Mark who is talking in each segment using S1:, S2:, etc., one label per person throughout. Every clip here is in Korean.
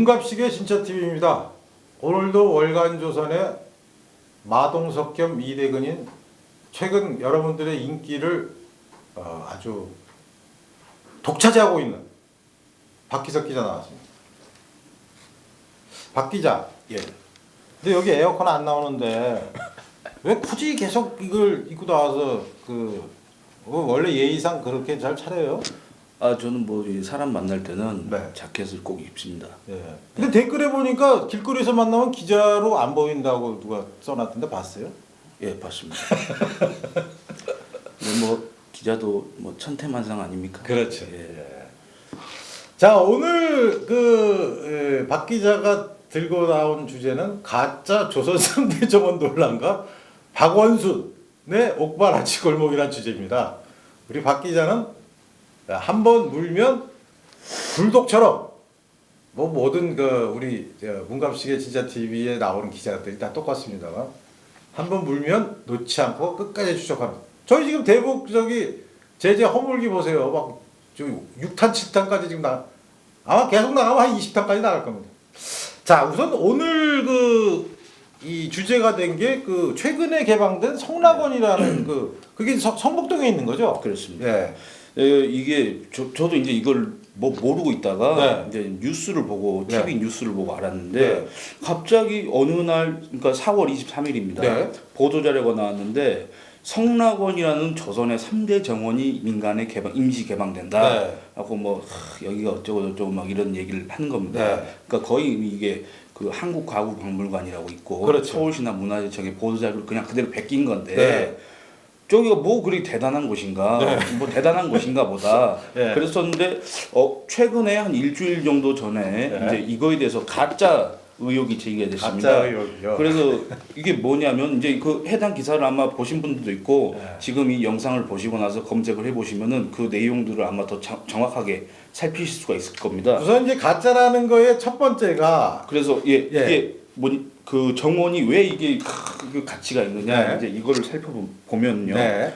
S1: 문갑식의 진짜TV입니다. 오늘도 월간조선의 마동석 겸 이대근인 최근 여러분들의 인기를 어, 아주 독차지하고 있는 박기석 기자 나왔습니다. 박 기자.
S2: 예.
S1: 근데 여기 에어컨 안 나오는데 왜 굳이 계속 이걸 입고 나와서 그 어, 원래 예의상 그렇게 잘 차려요?
S2: 아 저는 뭐이 사람 만날 때는
S1: 네.
S2: 자켓을 꼭 입습니다.
S1: 예. 근데 댓글에 보니까 길거리에서 만나면 기자로 안 보인다고 누가 써놨던데 봤어요?
S2: 예, 봤습니다. 근데 뭐 기자도 뭐 천태만상 아닙니까?
S1: 그렇죠.
S2: 예.
S1: 자 오늘 그박 기자가 들고 나온 주제는 가짜 조선상 대 정원 논란과 박원순의 옥바라치 골목이란 주제입니다. 우리 박 기자는 한 번 물면 불독처럼 뭐 모든 그 우리 저 문갑식의 진짜 TV에 나오는 기자들이 다 똑같습니다만 한 번 물면 놓지 않고 끝까지 추적합니다. 저희 지금 대북 저기 제재 허물기 보세요. 막저 6탄 7탄까지 지금 나 아마 계속 나가면 한 20탄까지 나갈 겁니다. 자 우선 오늘 그 이 주제가 된 게 그 최근에 개방된 성락원이라는 그 그게 성, 성북동에 있는 거죠?
S2: 그렇습니다.
S1: 예.
S2: 예, 이게 저, 저도 이제 이걸 뭐 모르고 있다가
S1: 네.
S2: 이제 뉴스를 보고
S1: 네.
S2: TV 뉴스를 보고 알았는데
S1: 네.
S2: 갑자기 어느 날 그러니까 4월 23일입니다.
S1: 네.
S2: 보도 자료가 나왔는데 성락원이라는 조선의 3대 정원이 민간에 개방 임시 개방된다.
S1: 네.
S2: 하고 뭐 하, 여기가 어쩌고 저쩌고 막 이런 얘기를 하는 겁니다.
S1: 네.
S2: 그러니까 거의 이게 그 한국 가구 박물관이라고 있고
S1: 그렇죠.
S2: 서울시나 문화재청의 보도 자료를 그냥 그대로 베낀 건데
S1: 네.
S2: 저기가 뭐 그리 대단한 곳인가 뭐 대단한 곳인가 보다
S1: 네.
S2: 그랬었는데 어 최근에 한 일주일 정도 전에
S1: 네.
S2: 이제 이거에 대해서 가짜 의혹이 제기가 됐습니다.
S1: 가짜 의혹이요.
S2: 그래서 이게 뭐냐면 이제 그 해당 기사를 아마 보신 분들도 있고
S1: 네.
S2: 지금 이 영상을 보시고 나서 검색을 해보시면은 그 내용들을 아마 더 자- 정확하게 살피실 수가 있을 겁니다.
S1: 우선 이제 가짜라는 거의 첫 번째가
S2: 그래서 예,
S1: 예.
S2: 이게 뭐그 정원이 왜 이게 그 가치가 있느냐
S1: 네.
S2: 이제 이거를 살펴보면요.
S1: 네.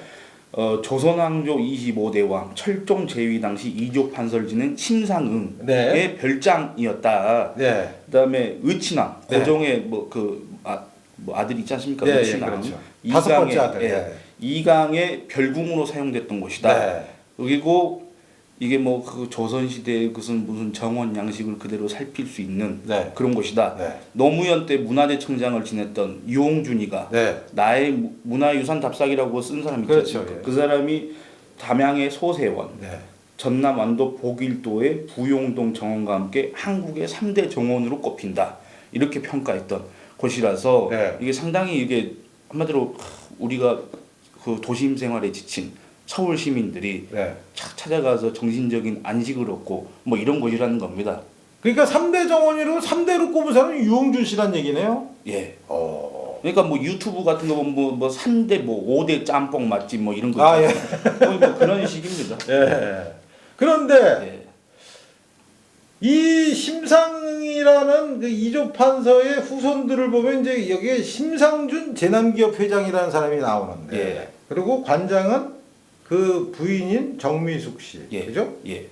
S2: 어, 조선왕조 25대 왕 철종 제위 당시 이조 판서를 지낸 심상응의
S1: 네.
S2: 별장이었다.
S1: 네.
S2: 그다음에 의친왕
S1: 네.
S2: 고종의 뭐그 아, 뭐 아들 있지 않습니까?
S1: 예, 예,
S2: 의친왕
S1: 그렇죠. 다섯 번째 아들.
S2: 예,
S1: 예.
S2: 이강의 별궁으로 사용됐던 곳이다.
S1: 네.
S2: 그리고 이게 뭐 그 조선 시대의 무슨 무슨 정원 양식을 그대로 살필 수 있는
S1: 네.
S2: 그런 곳이다.
S1: 네.
S2: 노무현 때 문화재청장을 지냈던 유홍준이가
S1: 네.
S2: 나의 무- 문화유산 답사기라고 쓴 사람이
S1: 그렇죠,
S2: 있죠.
S1: 예.
S2: 그 사람이 담양의 소세원,
S1: 네.
S2: 전남 완도 복일도의 부용동 정원과 함께 한국의 3대 정원으로 꼽힌다. 이렇게 평가했던 곳이라서
S1: 네.
S2: 이게 상당히 이게 한마디로 우리가 그 도심 생활에 지친 서울 시민들이
S1: 네.
S2: 착 찾아가서 정신적인 안식을 얻고 뭐 이런 곳이라는 겁니다.
S1: 그러니까 3대 정원이로 3대로 꼽은 사람이 유홍준 씨란 얘기네요.
S2: 예.
S1: 어.
S2: 그러니까 뭐 유튜브 같은 거 보면 뭐 뭐 3대 뭐 5대 짬뽕 맛집 뭐 이런 거
S1: 아, 예.
S2: 있잖아요. 뭐 그런 식입니다.
S1: 예. 그런데
S2: 예.
S1: 이 심상이라는 그 이조 판서의 후손들을 보면 이제 여기에 심상준 재남기업 회장이라는 사람이 나오는데
S2: 예.
S1: 그리고 관장은 그 부인인 정미숙 씨.
S2: 예.
S1: 그죠?
S2: 예.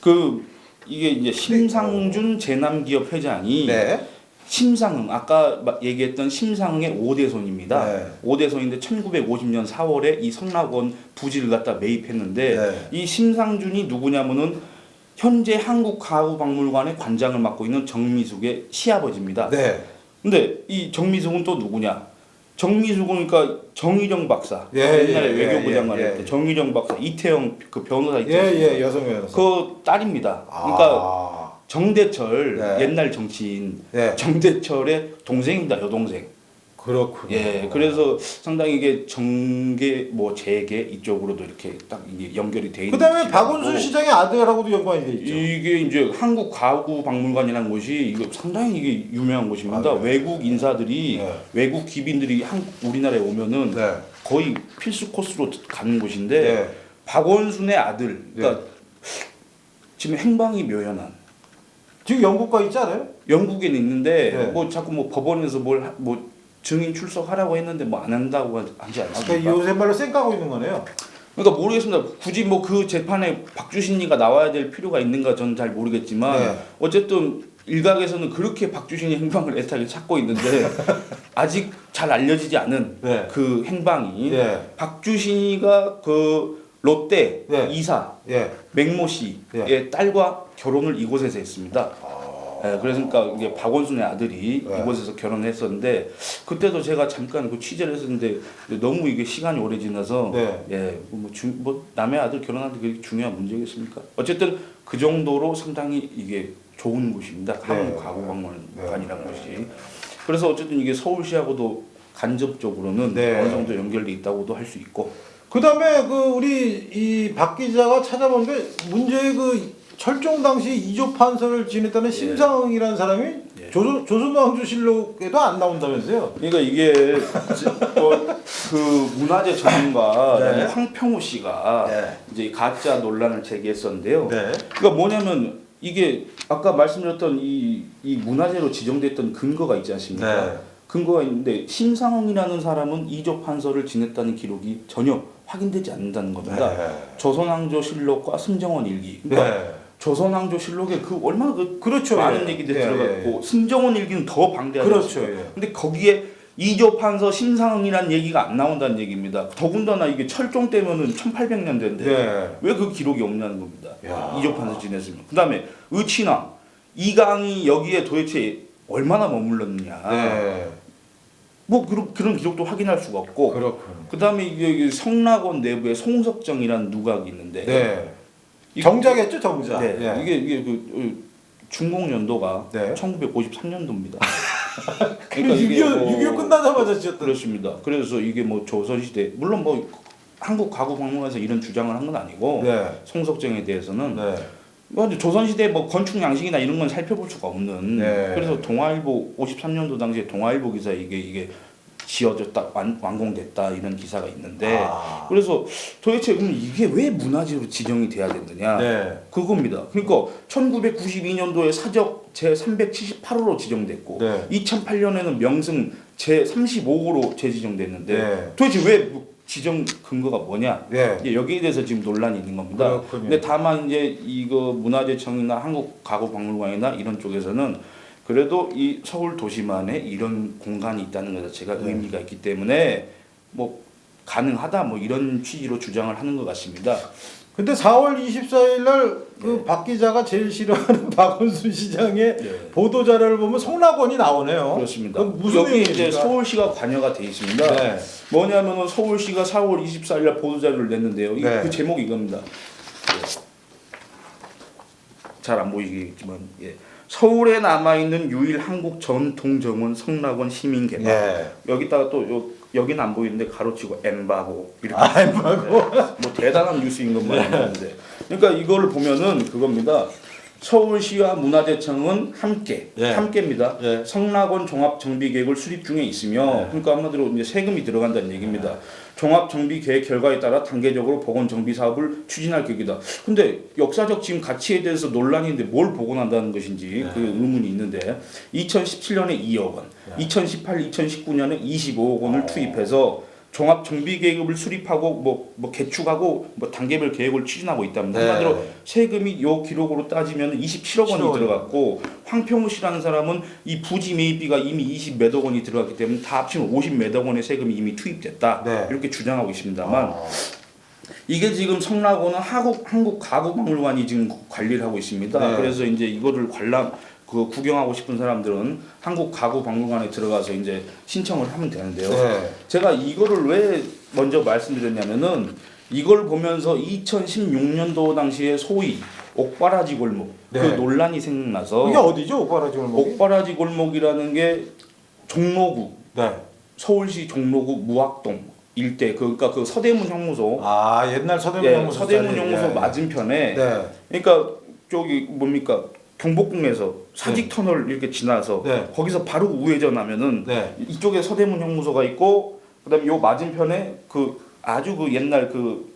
S2: 그 이게 이제 심상준 재남기업 회장이
S1: 네.
S2: 심상흥 아까 마- 얘기했던 심상흥의 5대 손입니다.
S1: 네.
S2: 5대 손인데 1950년 4월에 이 성락원 부지를 갖다 매입했는데
S1: 네.
S2: 이 심상준이 누구냐면은 현재 한국가구박물관의 관장을 맡고 있는 정미숙의 시아버지입니다.
S1: 네.
S2: 근데 이 정미숙은 또 누구냐? 정미숙은 그러니까 정의정 박사
S1: 예,
S2: 옛날에
S1: 예,
S2: 외교부
S1: 예,
S2: 장관
S1: 예,
S2: 할때
S1: 예.
S2: 정의정 박사 이태영 그 변호사 있지
S1: 예,
S2: 않습니까?
S1: 예, 여성 변호사.
S2: 그 딸입니다. 그러니까
S1: 아.
S2: 정대철
S1: 네.
S2: 옛날 정치인
S1: 예.
S2: 정대철의 동생입니다 여동생.
S1: 그렇군요.
S2: 예, 그래서 상당히 이게 정계 뭐 재계 이쪽으로도 이렇게 딱 이게 연결이 돼 있는.
S1: 그다음에. 박원순 시장의 아들하고도 연관이 돼 있죠.
S2: 이게 이제 한국 가구 박물관이라는 곳이 이거 상당히 이게 유명한 곳입니다.
S1: 아, 네.
S2: 외국 인사들이
S1: 네.
S2: 외국 기빈들이 한 우리나라에 오면은
S1: 네.
S2: 거의 필수 코스로 가는 곳인데
S1: 네.
S2: 박원순의 아들, 그러니까 지금 행방이 묘연한.
S1: 지금 영국 가 있지 않아요?
S2: 영국에는 있는데
S1: 네.
S2: 뭐 자꾸 뭐 법원에서 뭘뭐 증인 출석하라고 했는데 뭐 안 한다고 하지 않습니까?
S1: 요새 말로 쌩까고 있는 거네요.
S2: 그러니까 모르겠습니다. 굳이 뭐 그 재판에 박주신이가 나와야 될 필요가 있는가 저는 잘 모르겠지만
S1: 네.
S2: 어쨌든 일각에서는 그렇게 박주신의 행방을 애타게 찾고 있는데 아직 잘 알려지지 않은
S1: 네.
S2: 그 행방이
S1: 예.
S2: 박주신이가 그 롯데
S1: 네.
S2: 이사
S1: 예.
S2: 맹모 씨의
S1: 예.
S2: 딸과 결혼을 이곳에서 했습니다. 예, 그래서 그러니까 이게 박원순의 아들이
S1: 네.
S2: 이곳에서 결혼했었는데 그때도 제가 잠깐 그 취재를 했었는데 너무 이게 시간이 오래 지나서
S1: 네.
S2: 예, 뭐, 주, 뭐 남의 아들 결혼하는데 그게 중요한 문제겠습니까? 어쨌든 그 정도로 상당히 이게 좋은 곳입니다. 한국
S1: 네.
S2: 가구박물관이라는 곳이. 그래서 어쨌든 이게 서울시하고도 간접적으로는
S1: 네.
S2: 어느 정도 연결돼 있다고도 할 수 있고
S1: 그다음에 그 우리 이 박 기자가 찾아본데 문제의 그 철종 당시 이조 판서를 지냈다는 심상이라는 사람이
S2: 예.
S1: 조선 조선왕조실록에도 안 나온다면서요?
S2: 그러니까 이게 어, 그 문화재 전문가
S1: 네.
S2: 황평우 씨가
S1: 네.
S2: 이제 이 가짜 논란을 제기했었는데요.
S1: 네.
S2: 그러니까 뭐냐면 이게 아까 말씀드렸던 이, 이 문화재로 지정됐던 근거가 있지 않습니까?
S1: 네.
S2: 근거가 있는데 심상홍이라는 사람은 이조 판서를 지냈다는 기록이 전혀 확인되지 않는다는 겁니다.
S1: 네.
S2: 조선왕조 실록과 승정원 일기. 그러니까
S1: 네.
S2: 조선왕조 실록에 그 얼마나 그
S1: 그렇죠.
S2: 많은
S1: 예.
S2: 얘기들이
S1: 예,
S2: 들어갔고 승정원 일기는 더 방대하죠.
S1: 그렇죠. 예.
S2: 근데 거기에 이조 판서 심상이라는 얘기가 안 나온다는 얘기입니다. 더군다나 이게 철종 때면은 1800년대인데
S1: 네.
S2: 왜그 기록이 없냐는 겁니다.
S1: 야.
S2: 이조 판서 지냈으면. 그다음에 의친왕 이강이 여기에 도대체 얼마나 머물렀느냐.
S1: 네.
S2: 뭐 그런 그런 기록도 확인할 수가 없고.
S1: 그렇군.
S2: 그다음에 이게 성락원 내부에 송석정이라는 누각이 있는데.
S1: 네.
S2: 이-
S1: 정자겠죠, 정자.
S2: 네.
S1: 예.
S2: 이게 이게 그 어, 준공 연도가
S1: 네.
S2: 1953년도입니다.
S1: 그러니까 6.25, 6.25 끝나자마자 지었던.
S2: 그렇습니다. 그래서 이게 뭐 조선 시대 물론 뭐 한국 가구 박물관에서 이런 주장을 한 건 아니고
S1: 네.
S2: 송석정에 대해서는
S1: 네.
S2: 뭐 조선 시대 뭐 건축 양식이나 이런 건 살펴볼 수가 없는
S1: 네.
S2: 그래서 동아일보 53년도 당시에 동아일보 기사 이게 이게 지어졌다 완, 완공됐다 이런 기사가 있는데
S1: 아.
S2: 그래서 도대체 그럼 이게 왜 문화재로 지정이 돼야 되느냐
S1: 네.
S2: 그겁니다. 그러니까 1992년도에 사적 제 378호로 지정됐고
S1: 네.
S2: 2008년에는 명승 제 35호로 재지정됐는데
S1: 네.
S2: 도대체 왜 지정 근거가 뭐냐?
S1: 네.
S2: 이제 여기에 대해서 지금 논란이 있는 겁니다.
S1: 그렇군요.
S2: 근데 다만 이제 이거 문화재청이나 한국가구박물관이나 이런 쪽에서는 그래도 이 서울 도시만에 이런 공간이 있다는 것 자체가
S1: 네.
S2: 의미가 있기 때문에 뭐 가능하다 뭐 이런 취지로 주장을 하는 것 같습니다.
S1: 근데 4월 24일 날그박 기자가 제일 싫어하는 박원순 시장의
S2: 네.
S1: 보도 자료를 보면 성락원이 나오네요.
S2: 그렇습니다.
S1: 무슨
S2: 여기 이제? 서울시가 관여가 돼 있습니다.
S1: 네.
S2: 뭐냐면은 서울시가 4월 24일 날 보도 자료를 냈는데요. 이-
S1: 네.
S2: 그 제목이 이겁니다. 잘안 보이겠지만 예. 서울에 남아 있는 유일 한국 전통 정원 성락원 시민 개발.
S1: 예.
S2: 여기다가 또 요, 여기는 안 보이는데 가로치고 엠바고 이렇게
S1: 아, 엠바고.
S2: 뭐 대단한 뉴스인 것만 있는데 그러니까 이거를 보면은 그겁니다. 서울시와 문화재청은 함께
S1: 예.
S2: 함께입니다.
S1: 예.
S2: 성락원 종합 정비 계획을 수립 중에 있으며
S1: 예.
S2: 그러니까 한마디로 이제 세금이 들어간다는 얘기입니다. 종합 정비 계획 결과에 따라 단계적으로 보건 정비 사업을 추진할 계획이다. 근데 역사적 지금 가치에 대해서 논란인데 뭘 보건한다는 것인지 그 의문이 있는데 2017년에 2억 원, 2018, 2019년에 25억 원을 투입해서 종합 정비 계획을 수립하고 뭐, 뭐 개축하고 뭐 단계별 계획을 추진하고 있답니다.
S1: 네.
S2: 한마디로 세금이 요 기록으로 따지면 27억 원이
S1: 7억 원.
S2: 들어갔고 황평우 씨라는 사람은 이 부지 매입비가 이미 20 몇억 원이 들어갔기 때문에 다 합치면 50 몇억 원의 세금이 이미 투입됐다
S1: 네.
S2: 이렇게 주장하고 있습니다만
S1: 아,
S2: 이게 지금 성락원은 한국 한국 가구박물관이 지금 관리를 하고 있습니다.
S1: 네.
S2: 그래서 이제 이거를 관람 그 구경하고 싶은 사람들은 한국 가구 박물관에 들어가서 이제 신청을 하면 되는데요.
S1: 네.
S2: 제가 이거를 왜 먼저 말씀드렸냐면은 이걸 보면서 2016년도 당시에 소위 옥바라지 골목
S1: 네.
S2: 그 논란이 생각나서
S1: 그게 어디죠, 지금 목이?
S2: 옥바라지 골목이라는 게 종로구
S1: 네.
S2: 서울시 종로구 무학동 일대 그- 그러니까 그 서대문 형무소
S1: 아, 옛날 서대문
S2: 예,
S1: 형무소.
S2: 서대문. 형무소
S1: 예.
S2: 맞은편에
S1: 네.
S2: 그러니까 저기 뭡니까 경복궁에서 사직 터널 이렇게 지나서
S1: 네.
S2: 거기서 바로 우회전하면은
S1: 네.
S2: 이쪽에 서대문 형무소가 있고 그다음에 요 맞은편에 그 아주 그 옛날 그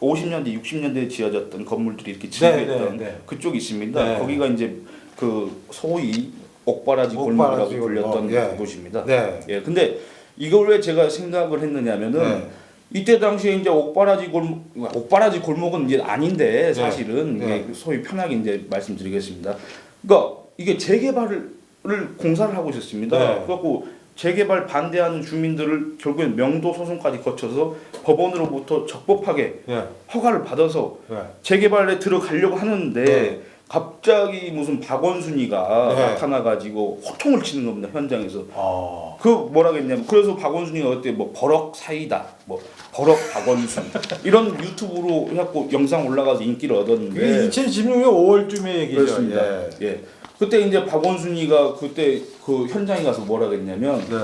S2: 50년대 60년대에 지어졌던 건물들이 이렇게 진입했던
S1: 네, 네, 네.
S2: 그쪽이 있습니다.
S1: 네.
S2: 거기가 이제 그 소위 옥바라지
S1: 옥바라지
S2: 골목이라고 불렸던
S1: 예.
S2: 곳입니다.
S1: 네.
S2: 예, 근데 이걸 왜 제가 생각을 했느냐면은
S1: 네.
S2: 이때 당시에 이제 옥바라지 골목, 옥바라지 골목은 이제 아닌데 사실은
S1: 네.
S2: 이게 소위 편하게 이제 말씀드리겠습니다. 그러니까 이게 재개발을 공사를 하고 있었습니다.
S1: 네.
S2: 그래갖고 재개발 반대하는 주민들을 결국엔 명도 소송까지 거쳐서 법원으로부터 적법하게
S1: 예.
S2: 허가를 받아서
S1: 예.
S2: 재개발에 들어가려고 하는데
S1: 네.
S2: 갑자기 무슨 박원순이가
S1: 네.
S2: 나타나가지고 호통을 치는 겁니다 현장에서.
S1: 아.
S2: 그 뭐라겠냐면 그래서 박원순이가 그때 뭐 버럭 사이다 뭐 버럭 박원순 이런 유튜브로 해갖고 영상 올라가서 인기를 얻었는데
S1: 2016년 5월쯤의 얘기죠.
S2: 네. 그렇습니다.
S1: 예.
S2: 예. 그때 이제 박원순이가 그때 그 현장에 가서 뭐라 그랬냐면
S1: 네.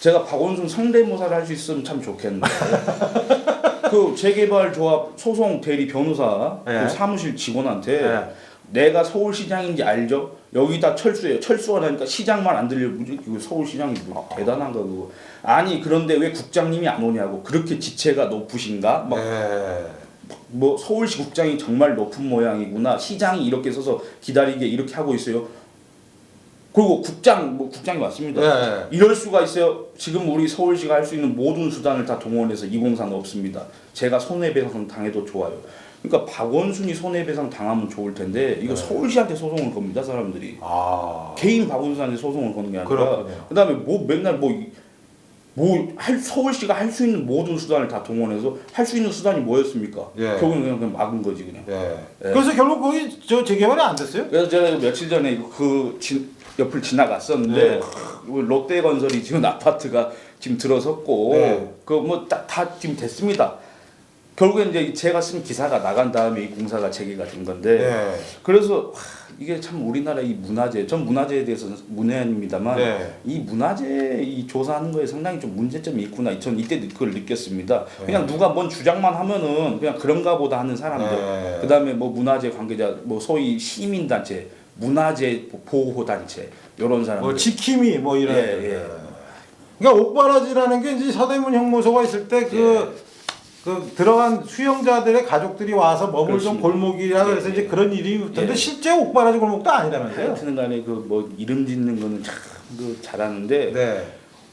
S2: 제가 박원순 성대모사를 할 수 있으면 참 좋겠는데 그 재개발 조합 소송 대리 변호사
S1: 예.
S2: 그 사무실 직원한테
S1: 예.
S2: 내가 서울시장인지 알죠? 여기다 철수해요. 철수하라니까 시장만 안 들려. 뭐지? 이거 서울시장이 뭐 대단한가 그거. 아니 그런데 왜 국장님이 안 오냐고. 그렇게 지체가 높으신가? 막
S1: 예.
S2: 뭐 서울시 국장이 정말 높은 모양이구나. 시장이 이렇게 서서 기다리게 이렇게 하고 있어요. 그리고 국장 뭐 국장이 왔습니다.
S1: 예.
S2: 이럴 수가 있어요. 지금 우리 서울시가 할 수 있는 모든 수단을 다 동원해서 이 공사는 없습니다. 제가 손해배상 당해도 좋아요. 그러니까 박원순이 손해배상 당하면 좋을 텐데 이거 서울시한테 소송을 겁니다 사람들이.
S1: 아.
S2: 개인 박원순한테 소송을 거는 게 아니라
S1: 그렇군요.
S2: 그다음에 뭐 맨날 뭐뭐할 서울시가 할 수 있는 모든 수단을 다 동원해서 할 수 있는 수단이 뭐였습니까?
S1: 예.
S2: 결국은 그냥, 그냥 막은 거지 그냥.
S1: 예.
S2: 예.
S1: 그래서 결국 거기 저 재개발이 안 됐어요?
S2: 그래서 제가 며칠 전에 그 지, 옆을 지나갔었는데
S1: 네.
S2: 크, 롯데건설이 지금 아파트가 지금 들어섰고
S1: 네.
S2: 그뭐다 지금 됐습니다. 결국엔 이제 제가 쓴 기사가 나간 다음에 이 공사가 재개가 된 건데
S1: 네.
S2: 그래서 하, 이게 참 우리나라 이 문화재 전 문화재에 대해서 는 문외한입니다만
S1: 네.
S2: 이 문화재 이 조사하는 거에 상당히 좀 문제점이 있구나 전 이때 그걸 느꼈습니다 그냥 누가 뭔 주장만 하면은 그냥 그런가 보다 하는 사람들
S1: 네.
S2: 그다음에 뭐 문화재 관계자 뭐 소위 시민 단체 문화재 보호 단체 이런 사람들
S1: 뭐 지킴이 뭐 이런.
S2: 예, 예.
S1: 그러니까 옥바라지라는 게 이제 서대문 형무소가 있을 때그 그 들어간 수용자들의 가족들이 와서 머물던
S2: 그렇습니다.
S1: 골목이라 그래서
S2: 예,
S1: 이제
S2: 예.
S1: 그런 일이 있던데
S2: 예.
S1: 실제 옥바라지 골목도 아니라면서요?
S2: 하여튼 간에 그 뭐 이름 짓는 거는 참그 잘하는데
S1: 네.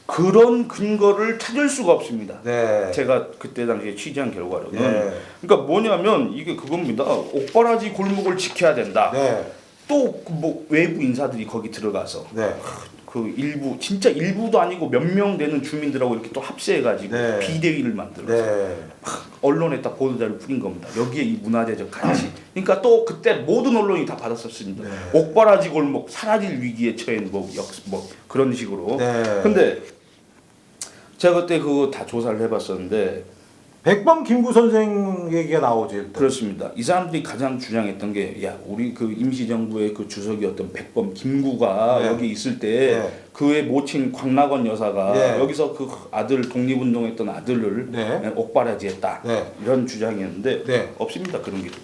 S2: 그런 근거를 찾을 수가 없습니다.
S1: 네.
S2: 제가 그때 당시에 취재한 결과로는
S1: 네.
S2: 그러니까 뭐냐면 이게 그겁니다. 옥바라지 골목을 지켜야 된다.
S1: 네.
S2: 또뭐 외부 인사들이 거기 들어가서
S1: 네.
S2: 그 일부 진짜 일부도 아니고 몇 명 되는 주민들하고 이렇게 또 합세해가지고
S1: 네.
S2: 비대위를 만들어 서
S1: 네.
S2: 언론에다 보도자를 뿌린 겁니다. 여기에 이 문화재적 가치. 그러니까 또 그때 모든 언론이 다 받았었습니다.
S1: 네.
S2: 옥바라지 골목 사라질 위기에 처한 뭐, 역, 뭐 그런 식으로.
S1: 네.
S2: 근데 제가 그때 그거 다 조사를 해봤었는데
S1: 백범 김구 선생 얘기가 나오죠 일단.
S2: 그렇습니다. 이 사람들이 가장 주장했던 게 야 우리 그 임시정부의 그 주석이었던 백범 김구가
S1: 네.
S2: 여기 있을 때
S1: 네.
S2: 그의 모친 광락원 여사가
S1: 네.
S2: 여기서 그 아들 독립운동했던 아들을
S1: 네.
S2: 옥바라지했다
S1: 네.
S2: 이런 주장이었는데
S1: 네.
S2: 없습니다 그런 기록.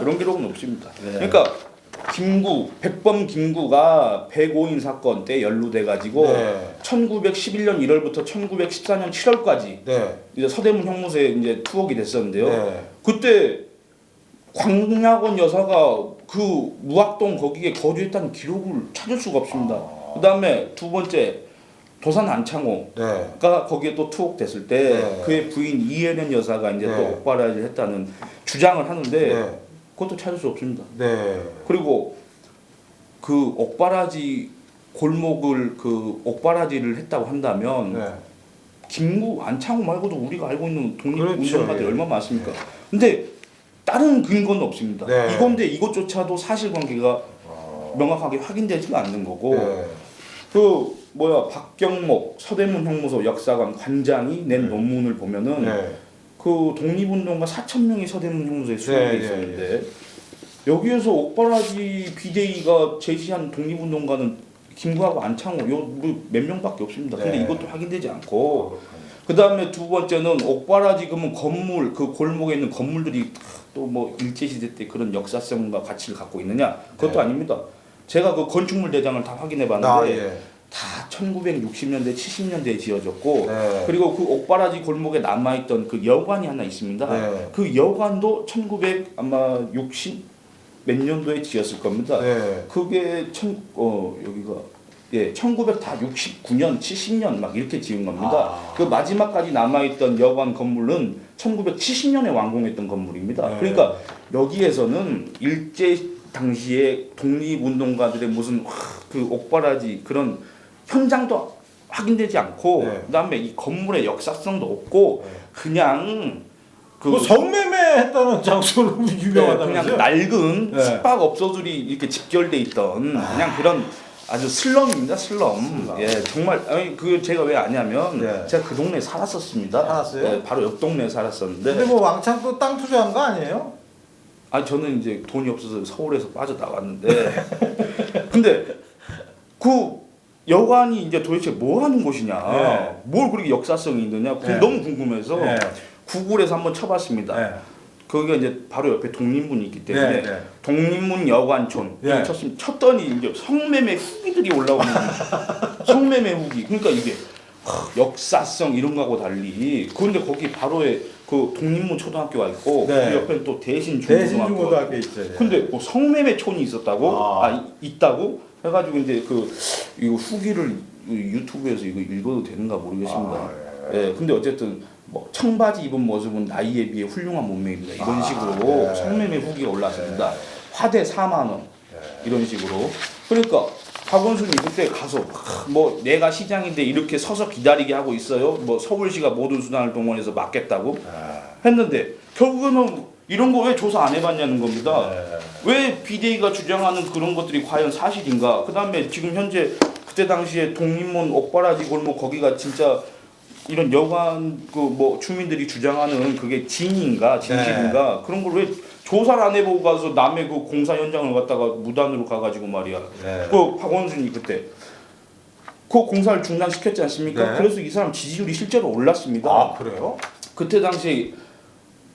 S2: 그런 기록은 없습니다.
S1: 네.
S2: 그러니까 김구 백범 김구가 105인 사건 때 연루돼 가지고
S1: 네.
S2: 1911년 1월부터 1914년 7월까지
S1: 네.
S2: 이제 서대문 형무소에 이제 투옥이 됐었는데요.
S1: 네.
S2: 그때 광약원 여사가 그 무학동 거기에 거주했다는 기록을 찾을 수가 없습니다.
S1: 아.
S2: 그다음에 두 번째 도산 안창호가
S1: 네.
S2: 거기에 또 투옥됐을 때
S1: 네.
S2: 그의 부인 이혜련 여사가 이제
S1: 네.
S2: 또 옥바라지를 했다는 주장을 하는데
S1: 네.
S2: 그것도 찾을 수 없습니다.
S1: 네.
S2: 그리고 그 옥바라지 골목을 그 옥바라지를 했다고 한다면
S1: 네.
S2: 김구 안창호 말고도 우리가 알고 있는
S1: 그렇죠,
S2: 독립운동가들이
S1: 예.
S2: 얼마 나 많습니까? 근데 다른 근거는 없습니다.
S1: 네.
S2: 이건데 이것조차도 사실관계가 명확하게 확인되지가 않는 거고
S1: 네.
S2: 그 뭐야 박경목 서대문 형무소 역사관 관장이 낸 논문을 보면은
S1: 네.
S2: 그 독립운동가 4천 명이 서대문 형무소에 수록돼
S1: 네, 네,
S2: 있었는데 여기에서 옥바라지 비대위가 제시한 독립운동가는 김구하고 안창호 요몇 명밖에 없습니다. 근데
S1: 네.
S2: 이것도 확인되지 않고 그 다음에 두 번째는 옥바라지 그러면 건물 그 골목에 있는 건물들이 또 뭐 일제 시대 때 그런 역사성과 가치를 갖고 있느냐 그것도
S1: 네.
S2: 아닙니다. 제가 그 건축물 대장을 다 확인해 봤는데
S1: 아 예.
S2: 다 1960년대 70년대에 지어졌고
S1: 네.
S2: 그리고 그 옥바라지 골목에 남아 있던 그 여관이 하나 있습니다.
S1: 네.
S2: 그 여관도 1900 아마 60 몇 년도에 지었을 겁니다.
S1: 네.
S2: 그게 천 어 여기가 예, 1969년, 70년 막 이렇게 지은 겁니다.
S1: 아.
S2: 그 마지막까지 남아 있던 여관 건물은 1970년에 완공했던 건물입니다.
S1: 네.
S2: 그러니까 여기에서는 일제 당시에 독립운동가들의 무슨 와, 그 옥바라지 그런 현장도 확인되지 않고
S1: 네.
S2: 그다음에 이 건물의 역사성도 없고
S1: 네.
S2: 그냥
S1: 그뭐 성매매했다는 장소로
S2: 네,
S1: 유명하다면서요?
S2: 그냥 낡은
S1: 네.
S2: 숙박업소들이 이렇게 집결돼 있던 그냥 그런 아주 슬럼입니다 슬럼.
S1: 슬럼.
S2: 예 정말 아니 그 제가 왜 아냐면
S1: 네.
S2: 제가 그 동네에 살았었습니다.
S1: 살았어요?
S2: 예, 바로 옆 동네에 살았었는데
S1: 근데 뭐 왕창 또 땅 투자한 거 아니에요?
S2: 아 저는 이제 돈이 없어서 서울에서 빠져나왔는데 근데 그 여관이 이제 도대체 뭐 하는 곳이냐
S1: 네.
S2: 뭘 그렇게 역사성이 있느냐 그게
S1: 네.
S2: 너무 궁금해서
S1: 네.
S2: 구글에서 한번 쳐봤습니다
S1: 네.
S2: 거기가 이제 바로 옆에 독립문이 있기 때문에
S1: 네, 네.
S2: 독립문 여관촌
S1: 네.
S2: 쳤으면 쳤더니 이제 성매매 후기들이 올라오는 거예요 성매매 후기 그러니까 이게 하, 역사성 이런 거하고 달리 그런데 거기 바로에 그 독립문 초등학교가 있고
S1: 네.
S2: 그 옆에 또 대신 중고등학교가
S1: 중고등학교 있죠. 예.
S2: 근데 뭐 성매매촌이 있었다고?
S1: 아.
S2: 아, 이- 있다고? 해가지고 이제 그 이거 후기를 유튜브에서 이거 읽어도 되는가 모르겠습니다.
S1: 아,
S2: 예. 근데 어쨌든 뭐 청바지 입은 모습은 나이에 비해 훌륭한 몸매입니다. 이런
S1: 아,
S2: 식으로
S1: 네.
S2: 성매매 후기가 올랐습니다. 화대 4만 원
S1: 네.
S2: 이런 식으로. 그러니까 박원순이 그때 가서 크, 뭐 내가 시장인데 이렇게 서서 기다리게 하고 있어요. 뭐 서울시가 모든 수단을 동원해서 막겠다고
S1: 아,
S2: 했는데 결국에는 이런 거 왜 조사 안 해봤냐는 겁니다.
S1: 네.
S2: 왜 비대위가 주장하는 그런 것들이 과연 사실인가? 그 다음에 지금 현재 그때 당시에 독립문 옥바라지 골목 거기가 진짜 이런 여관 그 뭐 주민들이 주장하는 그게 진인가 진실인가 그런 걸 왜 조사를 안 해보고 가서 남의 그 공사 현장을 갖다가 무단으로 가가지고 말이야.
S1: 네.
S2: 그 박원순이 그때 그 공사를 중단시켰지 않습니까?
S1: 네.
S2: 그래서 이 사람 지지율이 실제로 올랐습니다.
S1: 아 그래요?
S2: 그때 당시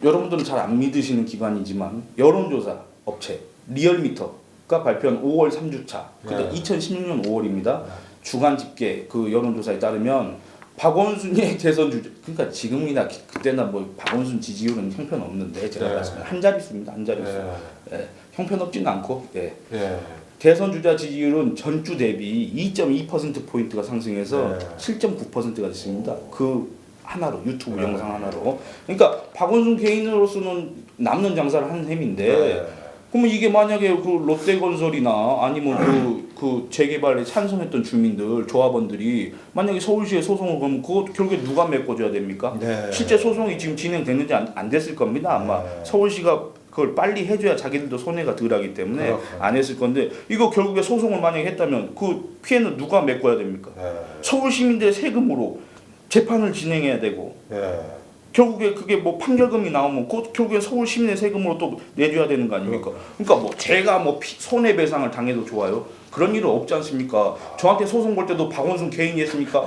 S2: 여러분들은 잘 안 믿으시는 기관이지만 여론조사 업체 리얼미터가 발표한 5월 3주차 그때
S1: 네.
S2: 2016년 5월입니다. 주간 집계 그 여론조사에 따르면 박원순의 대선 주자 그러니까 지금이나 기- 그때나 뭐 박원순 지지율은 형편 없는데 제가
S1: 네.
S2: 말씀한 한 자릿수입니다 한 자릿수
S1: 네.
S2: 예, 형편 없지는 않고 예.
S1: 예.
S2: 대선 주자 지지율은 전주 대비 2.2% 포인트가 상승해서
S1: 네.
S2: 7.9%가 됐습니다. 그 하나로 유튜브
S1: 네.
S2: 영상 하나로. 그러니까 박원순 개인으로서는 남는 장사를 하는 셈인데
S1: 네.
S2: 그러면 이게 만약에 그 롯데건설이나 아니면 그, 그 재개발에 찬성했던 주민들 조합원들이 만약에 서울시에 소송을 걸면 그거 결국에 누가 메꿔줘야 됩니까?
S1: 네.
S2: 실제 소송이 지금 진행됐는지 안, 안 됐을 겁니다. 아마
S1: 네.
S2: 서울시가 그걸 빨리 해줘야 자기들도 손해가 덜하기 때문에
S1: 그렇군요.
S2: 안 했을 건데 이거 결국에 소송을 만약에 했다면 그 피해는 누가 메꿔야 됩니까?
S1: 네.
S2: 서울 시민들의 세금으로 재판을 진행해야 되고
S1: 네.
S2: 결국에 그게 뭐 판결금이 나오면 그 결국에 서울 시민의 세금으로 또 내줘야 되는 거 아닙니까? 그러니까 뭐 제가 뭐 피- 손해배상을 당해도 좋아요. 그런 일은 없지 않습니까? 저한테 소송 걸 때도 박원순 개인이 했습니까?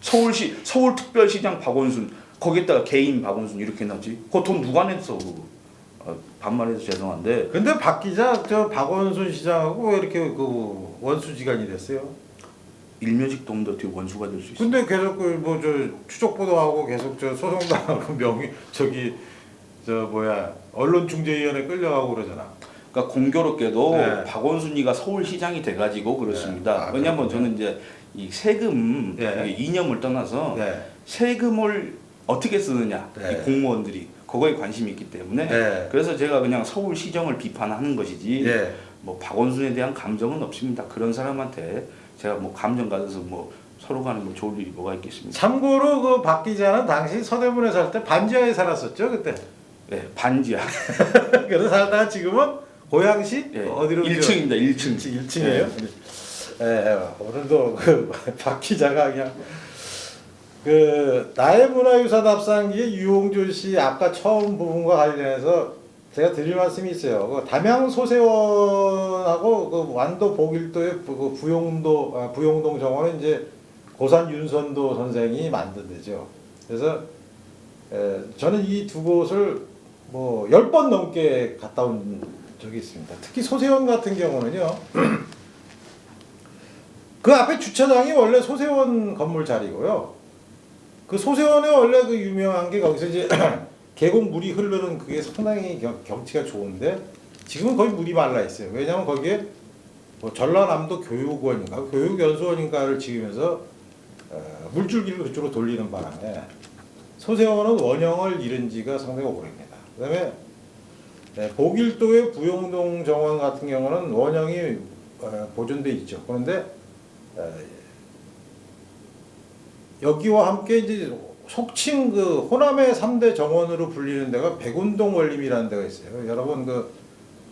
S2: 서울시 서울특별시장 박원순 거기에다가 개인 박원순 이렇게 나지. 그돈 누가 냈어? 그거. 아, 반말해서 죄송한데
S1: 근데 박 기자 저 박원순 시장하고 왜 이렇게 그 원수지간이 됐어요?
S2: 일면식 도움도 어떻게 원수가 될 수 있어?
S1: 근데 계속 그뭐저 추적 보도하고 계속 저 소송도 하고 명의 저기 저 뭐야 언론중재위원회 끌려가고 그러잖아.
S2: 그러니까 공교롭게도
S1: 네.
S2: 박원순이가 서울시장이 돼가지고 그렇습니다.
S1: 네. 아,
S2: 왜냐하면. 저는 이제 이 세금
S1: 네.
S2: 이념을 떠나서
S1: 네.
S2: 세금을 어떻게 쓰느냐
S1: 네.
S2: 이 공무원들이 그거에 관심이 있기 때문에
S1: 네.
S2: 그래서 제가 그냥 서울시정을 비판하는 것이지
S1: 예.
S2: 뭐 박원순에 대한 감정은 없습니다. 그런 사람한테 제가 뭐 감정 가져서 뭐 서로 간에 뭐 좋을 일이 뭐가 있겠습니까?
S1: 참고로 그 박 기자는 당시 서대문에 살 때 반지하에 살았었죠 그때.
S2: 네, 반지하
S1: 그래서 살다가 지금은 고양시
S2: 네,
S1: 어디로
S2: 1층입니다. 1층.
S1: 1층 1층이에요. 예, 오늘도 그 박 기자가 그냥 그 나의 문화유산 합상기의 유홍준 씨 아까 처음 부분과 관련해서 제가 드릴 말씀이 있어요. 그 담양 소세원하고 그 완도 부- 그 부용도 아, 부용동 정원은 이제 고산 윤선도 선생이 만든 데죠. 그래서 에, 저는 이 두 곳을 뭐 열 번 넘게 갔다 온 적이 있습니다. 특히 소세원 같은 경우는요. 그 앞에 주차장이 원래 소세원 건물 자리고요. 그 소세원에 원래 그 유명한 게 거기서 이제 계곡 물이 흐르는 그게 상당히 경, 경치가 좋은데 지금은 거의 물이 말라 있어요. 왜냐하면 거기에 뭐 전라남도 교육원인가 교육연수원인가를 지으면서 어, 물줄기를 그쪽으로 돌리는 바람에 소세원은 원형을 잃은 지가 상당히 오래입니다. 그다음에 네, 보길도의 부용동 정원 같은 경우는 원형이 어, 보존돼 있죠. 그런데 어, 여기와 함께 이제 속칭 그 호남의 3대 정원으로 불리는 데가 백운동 원림이라는 데가 있어요. 여러분 그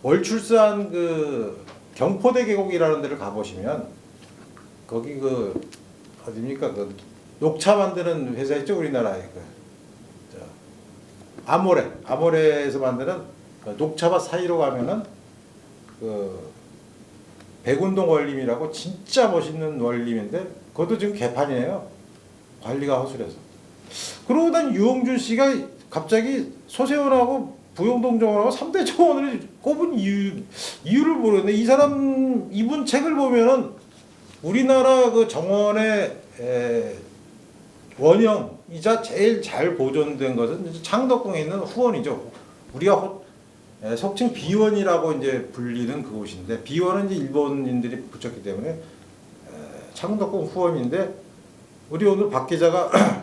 S1: 월출산 그 경포대 계곡이라는 데를 가보시면 거기 그 어디입니까? 그 녹차 만드는 회사 있죠? 우리나라에 그 저, 아모레 아모레에서 만드는 그 녹차밭 사이로 가면은 그 백운동 원림이라고 진짜 멋있는 원림인데 그것도 지금 개판이에요. 관리가 허술해서 그러고단 유홍준 씨가 갑자기 소세원하고 부용동 정원하고 3대 정원을 꼽은 이유 이유를 모르겠네 이 사람 이분 책을 보면은 우리나라 그 정원의 에, 원형이자 제일 잘 보존된 것은 창덕궁에 있는 후원이죠. 우리가 호, 에, 속칭 비원이라고 이제 불리는 그곳인데 비원은 이제 일본인들이 붙였기 때문에 에, 창덕궁 후원인데 우리 오늘 박 기자가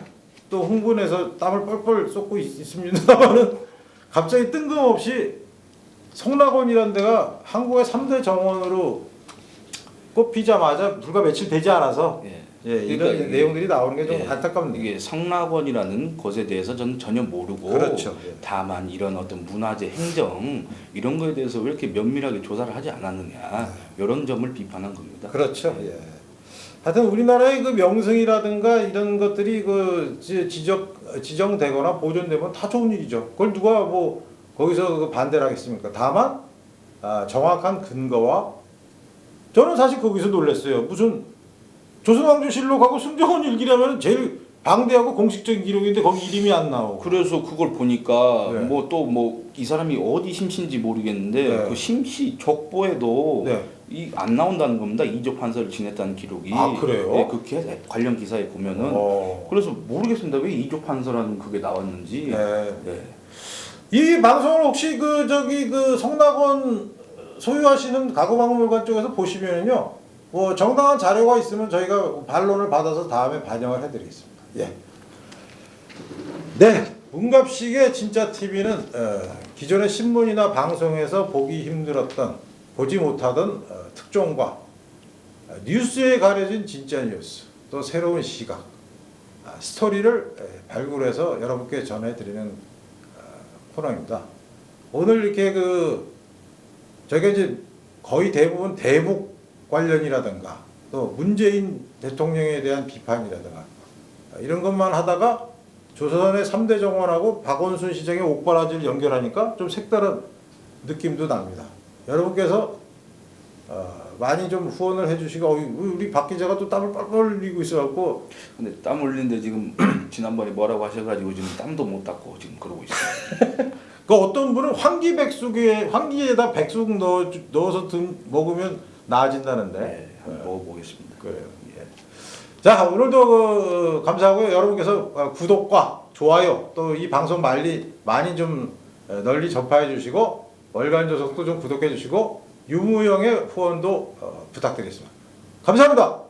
S1: 또 흥분해서 땀을 뻘뻘 쏟고 있, 있습니다만은 갑자기 뜬금없이 성락원이라는 데가 한국의 3대 정원으로 꼽히자마자 불과 며칠 되지 않아서
S2: 예.
S1: 예, 이런
S2: 그러니까 이게-
S1: 내용들이 나오는 게 좀
S2: 예,
S1: 안타깝네요.
S2: 이게 성락원이라는 곳에 대해서 저는 전혀 모르고
S1: 그렇죠. 예.
S2: 다만 이런 어떤 문화재 행정 이런 거에 대해서 왜 이렇게 면밀하게 조사를 하지 않았느냐 이런 점을 비판한 겁니다.
S1: 그렇죠. 예. 하여튼 우리나라의 그 명성이라든가 이런 것들이 그 지- 지적 지정되거나 보존되면 다 좋은 일이죠. 그걸 누가 뭐 거기서 그 반대를 하겠습니까? 다만 아, 정확한 근거와 저는 사실 거기서 놀랐어요. 무슨 조선왕조실록하고 승정원 일기라면 제일 방대하고 공식적인 기록인데 거기 이름이 안 나오고.
S2: 그래서 그걸 보니까
S1: 네.
S2: 뭐또 뭐 이 사람이 어디 심씨인지 모르겠는데
S1: 네.
S2: 그 심씨 족보에도
S1: 네.
S2: 이 안 나온다는 겁니다. 이조 판사를 지냈다는 기록이.
S1: 아, 그래요?
S2: 네, 그 기- 관련 기사에 보면은
S1: 어.
S2: 그래서 모르겠습니다. 왜 이조 판사라는 그게 나왔는지.
S1: 네.
S2: 네.
S1: 이 방송을 혹시 그 저기 그 성낙원 소유하시는 가구박물관 쪽에서 보시면요, 뭐 정당한 자료가 있으면 저희가 반론을 받아서 다음에 반영을 해드리겠습니다. 예. 네, 문갑식의 진짜 TV는 어, 기존의 신문이나 방송에서 보기 힘들었던 보지 못하던 어, 특종과 어, 뉴스에 가려진 진짜 뉴스, 또 새로운 시각, 아, 스토리를 에, 발굴해서 여러분께 전해드리는 코너입니다. 오늘 이렇게 그 저희가 이제 거의 대부분 대북 관련이라든가 또 문재인 대통령에 대한 비판이라든가 이런 것만 하다가 조선의 3대 정원하고 박원순 시장의 옥바라지를 연결하니까 좀 색다른 느낌도 납니다. 여러분께서 어, 많이 좀 후원을 해주시고 어, 우리 박 기자가 또 땀을 뻘뻘 흘리고 있어갖고
S2: 근데 땀 흘리는데 지금 지난번에 뭐라고 하셔가지고 지금 땀도 못 닦고 지금 그러고 있어요.
S1: 그 어떤 분은 황기 백숙에 황기에다 백숙 넣어 넣어서 든 먹으면 나아진다는데.
S2: 네, 한번 먹어보겠습니다.
S1: 그래요. 예. 자 오늘도 그, 감사하고요. 여러분께서 어, 구독과 좋아요 또 이 방송 말리 많이 좀 어, 널리 전파해 주시고 월간 조석도 좀 구독해 주시고 유무형의 후원도 어, 부탁드리겠습니다. 감사합니다.